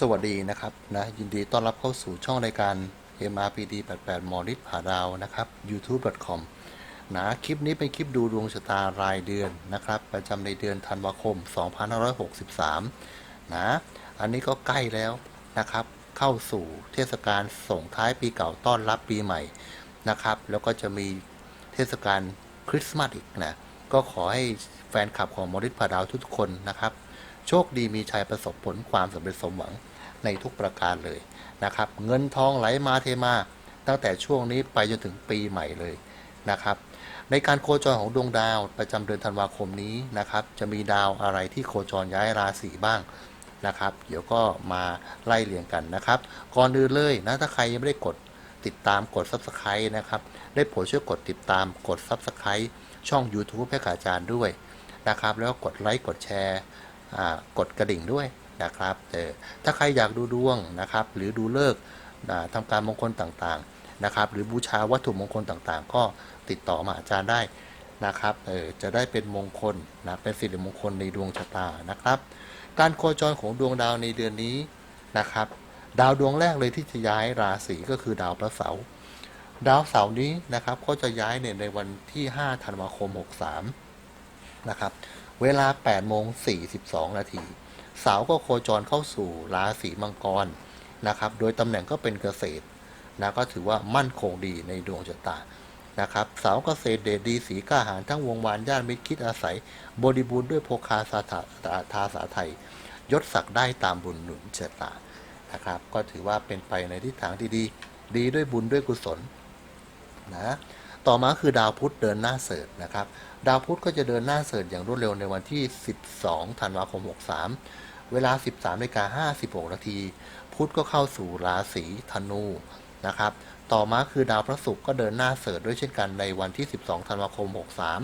สวัสดีนะครับนะยินดีต้อนรับเข้าสู่ช่องรายการ MRPD 88มอฤทธิ์ผาดาวนะครับ youtube.com นะคลิปนี้เป็นคลิปดูดวงชะตารายเดือนนะครับ ประจำในเดือนธันวาคม 2563 นะ อันนี้ก็ใกล้แล้วนะครับ เข้าสู่เทศกาลส่งท้ายปีเก่าต้อนรับปีใหม่นะครับ แล้วก็จะมีเทศกาลคริสต์มาสอีกนะ ก็ขอให้แฟนคลับของมอริสผาดาวทุกคนนะครับ โชคดีมีชัยประสบผลความสำเร็จสมหวังในทุกประการเลยนะครับ เงินทองไหลมาเทมา ตั้งแต่ช่วงนี้ไปจนถึงปีใหม่เลยนะครับ ในการโคจรของดวงดาวประจำเดือนธันวาคมนี้นะครับ จะมีดาวอะไรที่โคจรย้ายราศีบ้างนะครับ เดี๋ยวก็มาไล่เรียงกันนะครับ ก่อนอื่นเลยนะถ้าใครยังไม่ได้กดติดตามกด Subscribe นะครับ ได้โปรดช่วยกดติดตามกด Subscribe ช่อง YouTube ให้กับอาจารย์ด้วยนะครับ แล้วก็กดไลค์กดแชร์ กดกระดิ่งด้วยนะครับเออถ้าใครอยากดูดวงนะครับ หรือดูเลิกษ์อ่าทำการมงคลต่างๆนะครับ หรือบูชาวัตถุมงคลต่างๆ ก็ติดต่อมาอาจารย์ได้นะครับเออจะได้เป็นมงคลนะเป็นสิริมงคลในดวงชะตานะครับ การโคจรของดวงดาวในเดือนนี้นะครับ ดาวดวงแรกเลยที่จะย้ายราศีก็คือดาวพระเสาร์ดาวเสาร์นี้นะครับก็จะย้ายเนี่ยในวันที่ 5 ธันวาคม 63 นะครับ เวลา8โมง42 นาทีเสาร์ก็โคจรเข้าสู่ราศีมังกรนะครับ โดยตำแหน่งก็เป็นเกษตรนะก็ถือว่ามั่นคงดีในดวงชะตานะครับเสาเกษตรเดชดีสีกล้าหารทั้งวงวานญาติมิตรคิดอาศัย บริบูรณ์ด้วยโภคาสาถาทาสาไทย ยศศักดิ์ได้ตามบุญหนุนชะตานะครับ ก็ถือว่าเป็นไปในทิศทางที่ดี ดีด้วยบุญด้วยกุศลนะ ต่อมาคือดาวพุธเดินหน้าเสริฐนะครับ ดาวพุธก็จะเดินหน้าเสริฐอย่างรวดเร็วในวันที่ 12 ธันวาคม 63 เวลา 13นาฬิกา56 นาที พุธก็เข้าสู่ราศีธนูนะครับ ต่อมาคือดาวพระศุกร์ก็เดินหน้าเสริฐด้วยเช่นกันในวันที่ 12 ธันวาคม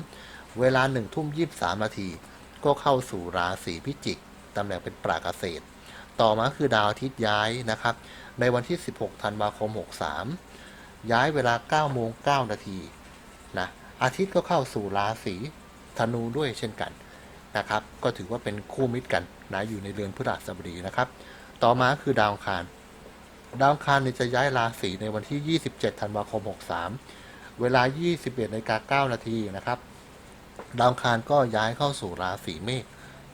63 เวลา 1 ทุ่ม 23 นาที ก็เข้าสู่ราศีพิจิก ตำแหน่งเป็นปราเกษตร ต่อมาคือดาวอาทิตย์ย้ายนะครับ ในวันที่ 16 ธันวาคม 63 ย้ายเวลา9โมง9นาทีนะอาทิตย์ก็เข้าสู่ราศีธนูด้วยเช่นกันนะครับ ก็ถือว่าเป็นคู่มิตรกันนะอยู่ในเรือนพฤหัสบดีนะครับ ต่อมาคือดาวคาร ดาวคารจะย้ายราศีในวันที่ 27 ธันวาคม 63 เวลา 21นาฬิกา9นาทีนะครับ ดาวคารก็ย้ายเข้าสู่ราศีเมษ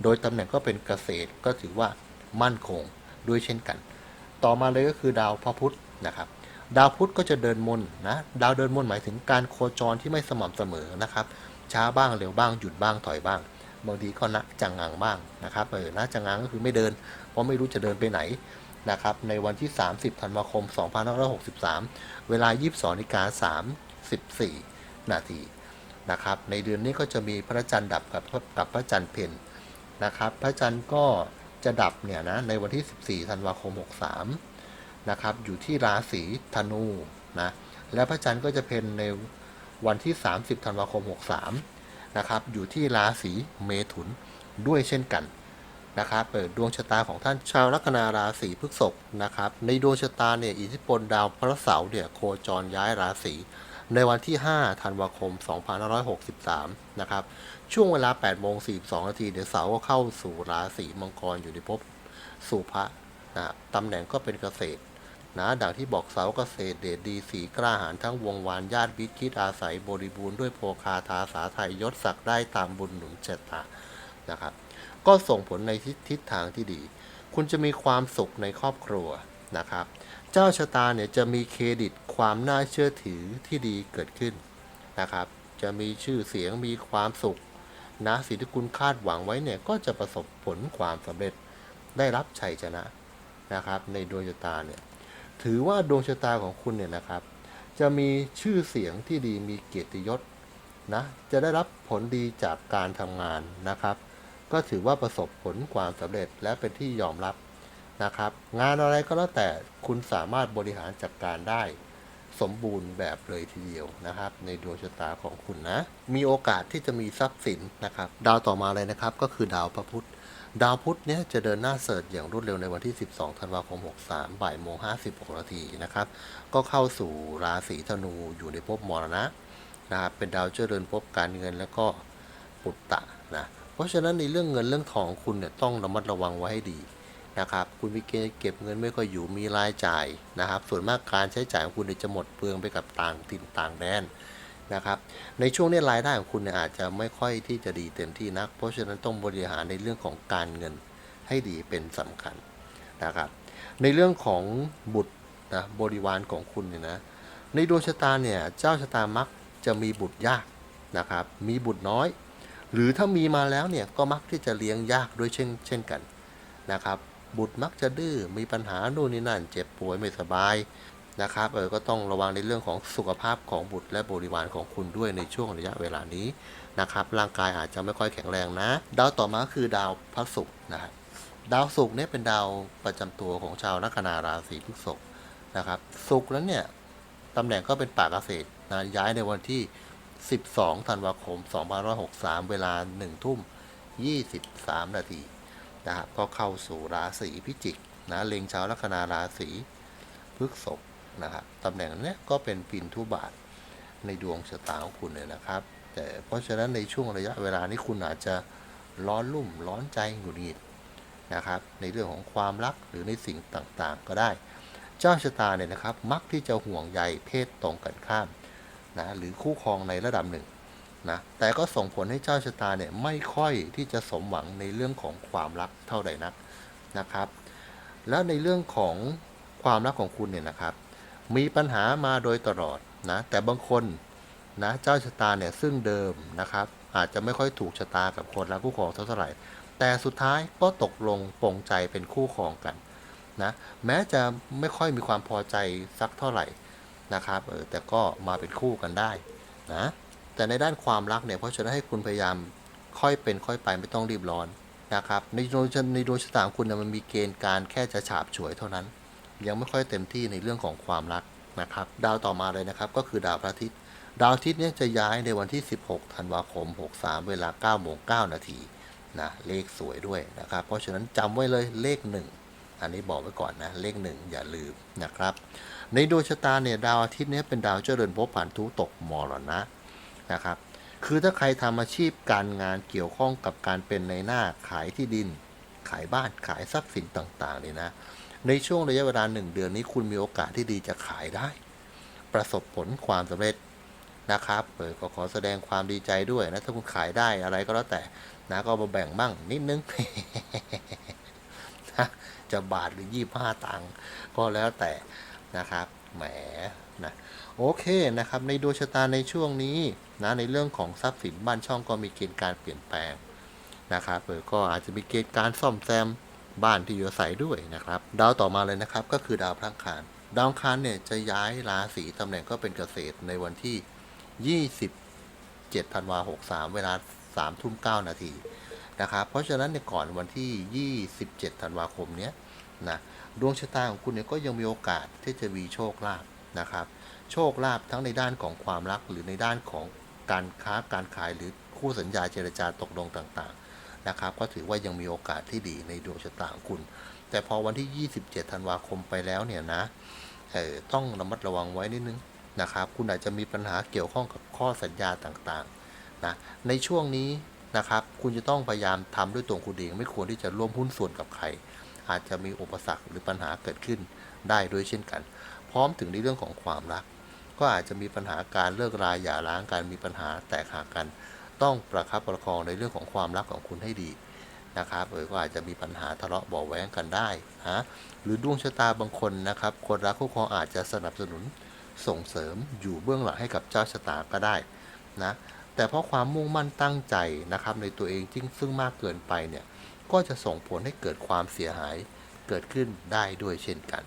โดยตำแหน่งก็เป็นเกษตรก็ถือว่ามั่นคงด้วยเช่นกัน ต่อมาเลยก็คือดาวพระพุธนะครับ ดาวพุธก็จะเดินมนนะดาวเดินมนหมายถึงการโคจรที่ไม่สม่ำเสมอนะครับ ช้าบ้างเร็วบ้างหยุดบ้างถอยบ้างบางทีก็นะจังงังบ้างนะครับเออนะจังงังก็คือไม่เดิน เพราะไม่รู้จะเดินไปไหนนะครับในวันที่ 30 ธันวาคม 2563 เวลา 22นาฬิกา34 นาทีนะครับในเดือนนี้ก็จะมีพระจันทร์ดับกับกับพระจันทร์เพ็ญนะครับ พระจันทร์ก็จะดับเนี่ยนะในวันที่ 14 ธันวาคม 63 นะครับ อยู่ที่ราศีธนูนะและพระจันทร์ก็จะเพ็ญในวันที่ 30ธันวาคม 63นะครับอยู่ที่ราศีเมถุนด้วยเช่นกันนะครับเปิดดวงชะตาของท่านชาวลัคนาราศีพฤษภนะครับในดวงชะตาเนี่ยอิทธิพลดาวพระเสาร์เนี่ยโคจรย้ายราศีในวันที่ 5 ธันวาคม 2563 นะครับ ช่วงเวลา 8 โมง 42 นาที เดี๋ยวเสาร์ก็เข้าสู่ราศีมังกรอยู่ในภพสุภะนะตำแหน่งก็เป็นเกษตร นะดังที่บอกเสาเกษตรเดชดีสีกล้าหาญทั้งวงวานญาติวิคิดอาศัยบริบูรณ์ด้วยโภคาทาสาไทยยศศักดิ์ได้ตามบุญหนุนชะตานะครับ ก็ส่งผลในทิศทิศทางที่ดี คุณจะมีความสุขในครอบครัวนะครับ เจ้าชะตาเนี่ยจะมีเครดิตความน่าเชื่อถือที่ดีเกิดขึ้นนะครับ จะมีชื่อเสียงมีความสุขนะสิ่งที่คุณคาดหวังไว้เนี่ยก็จะประสบผลความสำเร็จได้รับชัยชนะนะครับ ในดวงชะตาเนี่ย ถือว่าดวงชะตาของคุณเนี่ยนะครับ จะมีชื่อเสียงที่ดีมีเกียรติยศนะ จะได้รับผลดีจากการทำงานนะครับ ก็ถือว่าประสบผลความสำเร็จและเป็นที่ยอมรับนะครับ งานอะไรก็แล้วแต่คุณสามารถบริหารจัดการได้ สมบูรณ์แบบเลยทีเดียวนะครับ ในดวงชะตาของคุณนะ มีโอกาสที่จะมีทรัพย์สินนะครับ ดาวต่อมาเลยนะครับก็คือดาวพระพุธ ดาวพุธเนี่ยจะเดินหน้าเสริฐอย่างรวดเร็วในวันที่ 12 ธันวาคม 63 บ่ายโมง 56 นาทีนะครับ ก็เข้าสู่ราศีธนูอยู่ในภพมรณะนะครับ เป็นดาวเจริญภพการเงินแล้วก็ปุตตะนะ เพราะฉะนั้นในเรื่องเงินเรื่องทองคุณเนี่ยต้องระมัดระวังไว้ให้ดีนะครับ คุณมีเกณฑ์เก็บเงินไม่ค่อยอยู่มีรายจ่ายนะครับ ส่วนมากการใช้จ่ายของคุณจะหมดเปลืองไปกับต่างถิ่นต่างแดน นะครับ ในช่วงนี้รายได้ของคุณเนี่ยอาจจะไม่ค่อยที่จะดีเต็มที่นัก เพราะฉะนั้นต้องบริหารในเรื่องของการเงินให้ดีเป็นสำคัญนะครับ ในเรื่องของบุตรนะบริวารของคุณเนี่ยนะ ในดวงชะตาเนี่ยเจ้าชะตามักจะมีบุตรยากนะครับ มีบุตรน้อย หรือถ้ามีมาแล้วเนี่ยก็มักที่จะเลี้ยงยากด้วยเช่นเช่นกันนะครับ บุตรมักจะดื้อมีปัญหาโน่นนี่นั่นเจ็บป่วยไม่สบาย นะครับเออก็ต้องระวังในเรื่องของสุขภาพของบุตรและบริวารของคุณด้วยในช่วงระยะเวลานี้นะครับร่างกายอาจจะไม่ค่อยแข็งแรงนะ ดาวต่อมาคือดาวพระศุกร์นะครับดาวศุกร์เนี่ยเป็นดาวประจำตัวของชาวลัคนาราศีพฤษภนะครับศุกร์นั้นเนี่ยตำแหน่งก็เป็นป่าเกษตรนะย้ายในวันที่ 12ธันวาคม 2563 เวลา 1 ทุ่ม 23 นาทีนะครับก็เข้าสู่ราศีพิจิกนะเล็งชาวลัคนาราศีพฤษภ นะครับตำแหน่งนี้ก็เป็นปินทุบาทในดวงชะตาของคุณเลยนะครับ แต่เพราะฉะนั้นในช่วงระยะเวลานี้คุณอาจจะร้อนรุ่มร้อนใจหงุดหงิดนะครับ ในเรื่องของความรักหรือในสิ่งต่างๆ ก็ได้ เจ้าชะตาเนี่ยนะครับ มักที่จะห่วงใยเพศตรงกันข้ามนะหรือคู่ครองในระดับหนึ่งนะแต่ก็ส่งผลให้เจ้าชะตาเนี่ยไม่ค่อยที่จะสมหวังในเรื่องของความรักเท่าใดนักนะครับ แล้วในเรื่องของความรักของคุณเนี่ยนะครับ มีปัญหามาโดยตลอดนะแต่บางคนนะเจ้าชะตาเนี่ยซึ่งเดิมนะครับ อาจจะไม่ค่อยถูกชะตากับคนรักคู่ครองเท่าไหร่แต่สุดท้ายก็ตกลงปลงใจเป็นคู่ครองกันนะแม้จะไม่ค่อยมีความพอใจสักเท่าไหร่นะครับเออแต่ก็มาเป็นคู่กันได้นะแต่ในด้านความรักเนี่ยเพราะฉะนั้นให้คุณพยายามค่อยเป็นค่อยไปไม่ต้องรีบร้อนนะครับในดวงในดวงชะตาของคุณเนี่ยมันมีเกณฑ์การแค่จะฉาบฉวยเท่านั้น ยังไม่ค่อยเต็มที่ในเรื่องของความรักนะครับ ดาวต่อมาเลยนะครับก็คือดาวพระอาทิตย์ ดาวอาทิตย์เนี่ยจะย้ายในวันที่ 16 ธันวาคม 63 เวลา9โมง9นาทีนะเลขสวยด้วยนะครับ เพราะฉะนั้นจำไว้เลยเลข 1 อันนี้บอกไว้ก่อนนะเลข 1 อย่าลืมนะครับ ในดวงชะตาเนี่ยดาวอาทิตย์เนี่ยเป็นดาวเจริญภพผ่านทุตกมรณะนะครับคือถ้าใครทำอาชีพการงานเกี่ยวข้องกับการเป็นในหน้าขายที่ดิน ขายบ้านขายทรัพย์สินต่างๆเนี่ยนะ ในช่วงระยะเวลาหนึ่งเดือนนี้คุณมีโอกาสที่ดีจะขายได้ ประสบผลความสำเร็จนะครับเออก็ขอแสดงความดีใจด้วยนะ ถ้าคุณขายได้อะไรก็แล้วแต่นะก็มาแบ่งมั่งนิดนึงนะจะบาทหรือยี่ห้าตังค์ก็แล้วแต่นะครับ แหมนะโอเคนะครับ ในดวงชะตาในช่วงนี้นะในเรื่องของทรัพย์สินบ้านช่องก็มีเกณฑ์การเปลี่ยนแปลงนะครับเออก็อาจจะมีเกณฑ์การซ่อมแซม บ้านที่อยู่อาศัยด้วยนะครับ ดาวต่อมาเลยนะครับก็คือดาวพระอังคารดาวคารเนี่ยจะย้ายราศีตำแหน่งก็เป็นเกษตรในวันที่ 27ธันวา63เวลา3ทุ่ม9นาทีนะครับ เพราะฉะนั้นเนี่ยก่อนวันที่ 27ธันวาคมเนี้ยนะดวงชะตาของคุณเนี่ยก็ยังมีโอกาสที่จะมีโชคลาภนะครับ โชคลาภทั้งในด้านของความรักหรือในด้านของการค้าการขายหรือคู่สัญญาเจรจาตกลงต่างๆ นะครับ ก็ถือว่ายังมีโอกาสที่ดีในดวงชะตาของคุณ แต่พอวันที่ 27 ธันวาคมไปแล้วเนี่ยนะเออต้องระมัดระวังไว้นิดนึงนะครับ คุณอาจจะมีปัญหาเกี่ยวข้องกับข้อสัญญาต่างๆนะในช่วงนี้นะครับ คุณจะต้องพยายามทำด้วยตัวคุณเองไม่ควรที่จะร่วมหุ้นส่วนกับใคร อาจจะมีอุปสรรคหรือปัญหาเกิดขึ้นได้ด้วยเช่นกัน พร้อมถึงในเรื่องของความรัก ก็อาจจะมีปัญหาการเลิกราหย่าร้างการมีปัญหาแตกหักกัน ต้องประคับประคองในเรื่องของความรักของคุณให้ดีนะครับเออก็อาจจะมีปัญหาทะเลาะเบาะแว้งกันได้ฮะหรือดวงชะตาบางคนนะครับ คนรักคู่ครองอาจจะสนับสนุนส่งเสริมอยู่เบื้องหลังให้กับเจ้าชะตาก็ได้นะแต่เพราะความมุ่งมั่นตั้งใจนะครับในตัวเองจริงซึ่งมากเกินไปเนี่ยก็จะส่งผลให้เกิดความเสียหายเกิดขึ้นได้ด้วยเช่นกัน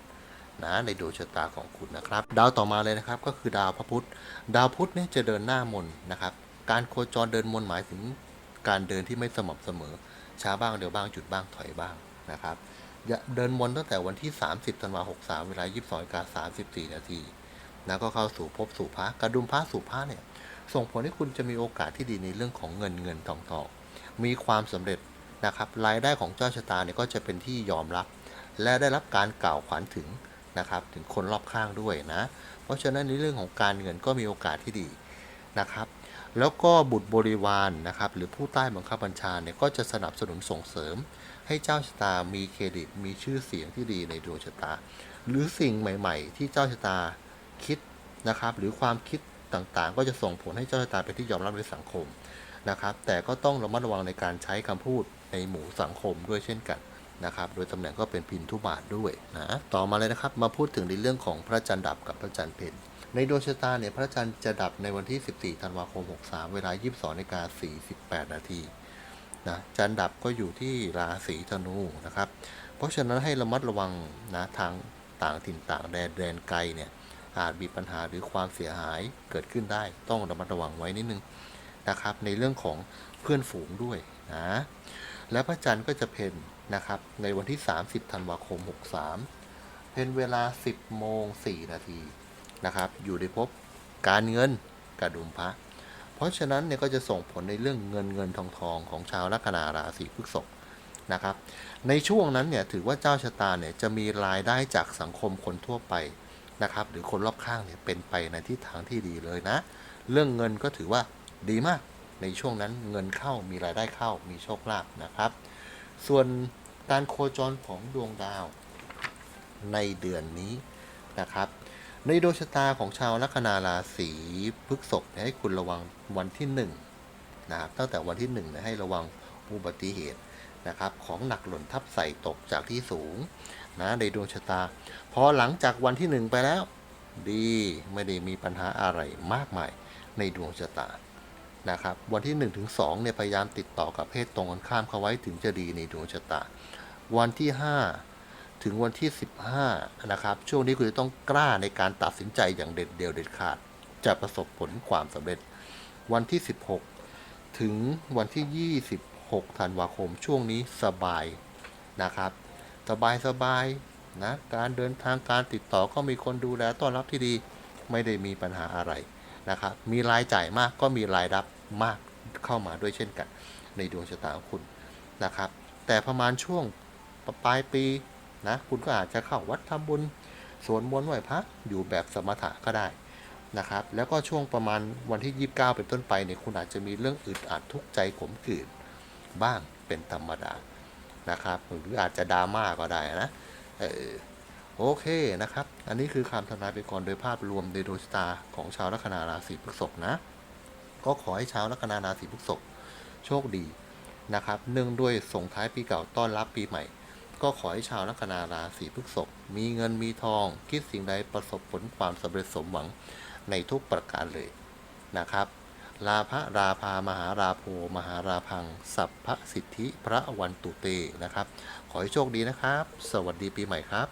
นะในดวงชะตาของคุณนะครับ ดาวต่อมาเลยนะครับก็คือดาวพระพุธ ดาวพุธเนี่ยจะเดินหน้ามนนะครับ การโคจรเดินมนหมายถึงการเดินที่ไม่สม่ำเสมอ ช้าบ้างเร็วบ้างหยุดบ้างถอยบ้างนะครับเดินมนตั้งแต่วันที่ 30ธันวาคม63 เวลา 22นาฬิกา34 นาทีนะก็เข้าสู่ภพสู่พระกระดุมพระสู่พระเนี่ย ส่งผลให้คุณจะมีโอกาสที่ดีในเรื่องของเงินเงินทองทองมีความสำเร็จนะครับ รายได้ของเจ้าชะตาเนี่ยก็จะเป็นที่ยอมรับ และได้รับการกล่าวขวัญถึงนะครับ ถึงคนรอบข้างด้วยนะ เพราะฉะนั้นในเรื่องของการเงินก็มีโอกาสที่ดีนะครับ แล้วก็บุตรบริวารนนะครับหรือผู้ใต้บังคับบัญชาเนี่ยก็จะสนับสนุนส่งเสริม ให้เจ้าชะตามีเครดิตมีชื่อเสียงที่ดีในดวงชะตา หรือสิ่งใหม่ ๆ ที่เจ้าชะตาคิดนะครับหรือความคิดต่างๆ ก็จะส่งผลให้เจ้าชะตาเป็นที่ยอมรับในสังคมนะครับแต่ก็ต้องระมัดระวังในการใช้คำพูดในหมู่สังคมด้วยเช่นกันนะครับโดยตำแหน่งก็เป็นพินทุบาทด้วยนะต่อมาเลยนะครับมาพูดถึงในเรื่องของพระจันทร์ดับกับพระจันทร์เพ็ ในดวงชะตาเนี่ยพระจันทร์จะดับในวันที่ 14 ธันวาคม 63 เวลา 22นาฬิกา48 นาทีนะจันทร์ดับก็อยู่ที่ราศีธนูนะครับ เพราะฉะนั้นให้ระมัดระวังนะทางต่างถิ่นต่างแดนแดนไกลเนี่ยอาจมีปัญหาหรือความเสียหายเกิดขึ้นได้ ต้องระมัดระวังไว้นิดนึงนะครับ ในเรื่องของเพื่อนฝูงด้วยนะและพระจันทร์ก็จะเพ็ญนะครับในวันที่ 30 ธันวาคม 63 เพ็ญเวลา 10โมง4นาที นะครับ อยู่ในภพการเงินกระดุมพระ เพราะฉะนั้นเนี่ยก็จะส่งผลในเรื่องเงินเงินทองทองของชาวลัคนาราศีพฤษภนะครับ ในช่วงนั้นเนี่ยถือว่าเจ้าชะตาเนี่ยจะมีรายได้จากสังคมคนทั่วไปนะครับ หรือคนรอบข้างเนี่ยเป็นไปในทิศทางที่ดีเลยนะ เรื่องเงินก็ถือว่าดีมากในช่วงนั้นเงินเข้ามีรายได้เข้ามีโชคลาภนะครับ ส่วนการโคจรของดวงดาวในเดือนนี้นะครับ ในดวงชะตาของชาวลัคนาราศีพฤษภให้คุณระวังวันที่1นงนะครับตั้งแต่วันที่1เนี่ยให้ระวังอุบัติเหตุนะครับ ของหนักหล่นทับใส่ตกจากที่สูงนะในดวงชะตา พอหลังจากวันที่ 1 ไปแล้ว ดีไม่ได้มีปัญหาอะไรมากมายในดวงชะตานะครับ วันที่1ถึง2เนี่ยพยายามติดต่อกับเพศตรงกันข้ามเข้าไว้ถึงจะดีในดวงชะตา วันที่ 5 ถึงวันที่ 15 นะครับ ช่วงนี้คุณจะต้องกล้าในการตัดสินใจอย่างเด็ดเดี่ยวเด็ดขาด จะประสบผลความสำเร็จ วันที่ 16 ถึงวันที่ 26 ธันวาคม ช่วงนี้สบายนะครับ สบายสบายนะ การเดินทางการติดต่อก็มีคนดูแลต้อนรับที่ดี ไม่ได้มีปัญหาอะไรนะครับ มีรายจ่ายมากก็มีรายรับมากเข้ามาด้วยเช่นกัน ในดวงชะตาของคุณนะครับ แต่ประมาณช่วงปลายปี นะ คุณก็อาจจะเข้าวัดทำบุญสวดมนต์ไหว้พระอยู่แบบสมถะก็ได้นะครับ แล้วก็ช่วงประมาณวันที่ 29 เป็นต้นไปเนี่ยคุณอาจจะมีเรื่องอึดอัดทุกข์ใจขมขื่นบ้างเป็นธรรมดานะครับ หรืออาจจะดราม่าก็ได้นะเออโอเคนะครับ อันนี้คือคำทำนายไปก่อนโดยภาพรวมในดวงชะตาของชาวลัคนาราศีพฤษภนะ ก็ขอให้ชาวลัคนาราศีพฤษภโชคดีนะครับ เนื่องด้วยส่งท้ายปีเก่าต้อนรับปีใหม่ ก็ขอให้ชาวลัคนาราศีพฤษภมีเงินมีทอง คิดสิ่งใดประสบผลความสำเร็จสมหวังในทุกประการเลยนะครับลาภราพามหาราโพมหาราพัง สัพพสิทธิพระวันตุเตนะครับ ขอให้โชคดีนะครับ สวัสดีปีใหม่ครับ